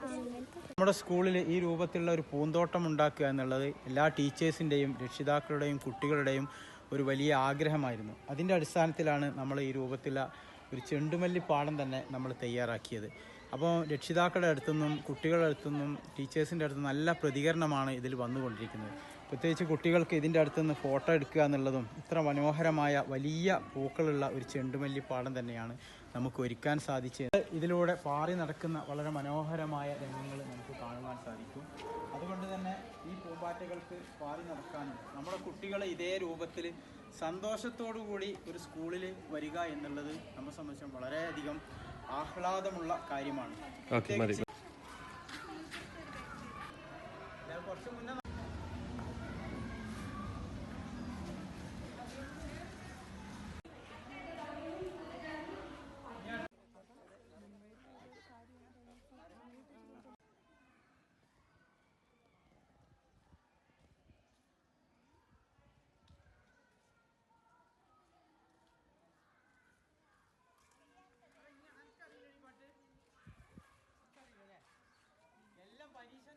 നമ്മുടെ സ്കൂളിൽ ഈ രൂപത്തിലുള്ള ഒരു പൂന്തോട്ടം ഉണ്ടാക്കുക എന്നുള്ളത് എല്ലാ ടീച്ചേഴ്സിന്റെയും രക്ഷിതാക്കളുടെയും കുട്ടികളുടെയും ഒരു വലിയ ആഗ്രഹമായിരുന്നു. അതിന്റെ അടിസ്ഥാനത്തിലാണ് നമ്മൾ ഈ രൂപത്തിലുള്ള ഒരു ചെണ്ടുമല്ലി പാടം തന്നെ നമ്മൾ തയ്യാറാക്കിയത്. അപ്പോൾ രക്ഷിതാക്കളുടെ അടുത്തുനിന്നും കുട്ടികളുടെ അടുത്തുനിന്നും ടീച്ചേഴ്സിന്റെ അടുത്ത് നല്ല പ്രതികരണമാണ് ഇതിൽ വന്നുകൊണ്ടിരിക്കുന്നത്. പ്രത്യേകിച്ച് കുട്ടികൾക്ക് ഇതിന്റെ അടുത്തുനിന്ന് ഫോട്ടോ എടുക്കുക എന്നുള്ളതും ഇത്ര മനോഹരമായ വലിയ പൂക്കളുള്ള ഒരു ചെണ്ടുമല്ലി പാടം തന്നെയാണ് നമുക്ക് ഒരുക്കാൻ സാധിച്ചത്. ഇതിലൂടെ പാറി നടക്കുന്ന വളരെ മനോഹരമായ രംഗങ്ങൾ നമുക്ക് കാണുവാൻ സാധിക്കും. അതുകൊണ്ട് തന്നെ ഈ പൂമ്പാറ്റകൾക്ക് പാറി നടക്കാനും നമ്മുടെ കുട്ടികളെ ഇതേ രൂപത്തിൽ സന്തോഷത്തോടു കൂടി ഒരു സ്കൂളിൽ വരിക എന്നുള്ളത് നമ്മെ സംബന്ധിച്ചും വളരെയധികം ആഹ്ലാദമുള്ള കാര്യമാണ്. ഓക്കെ മതി.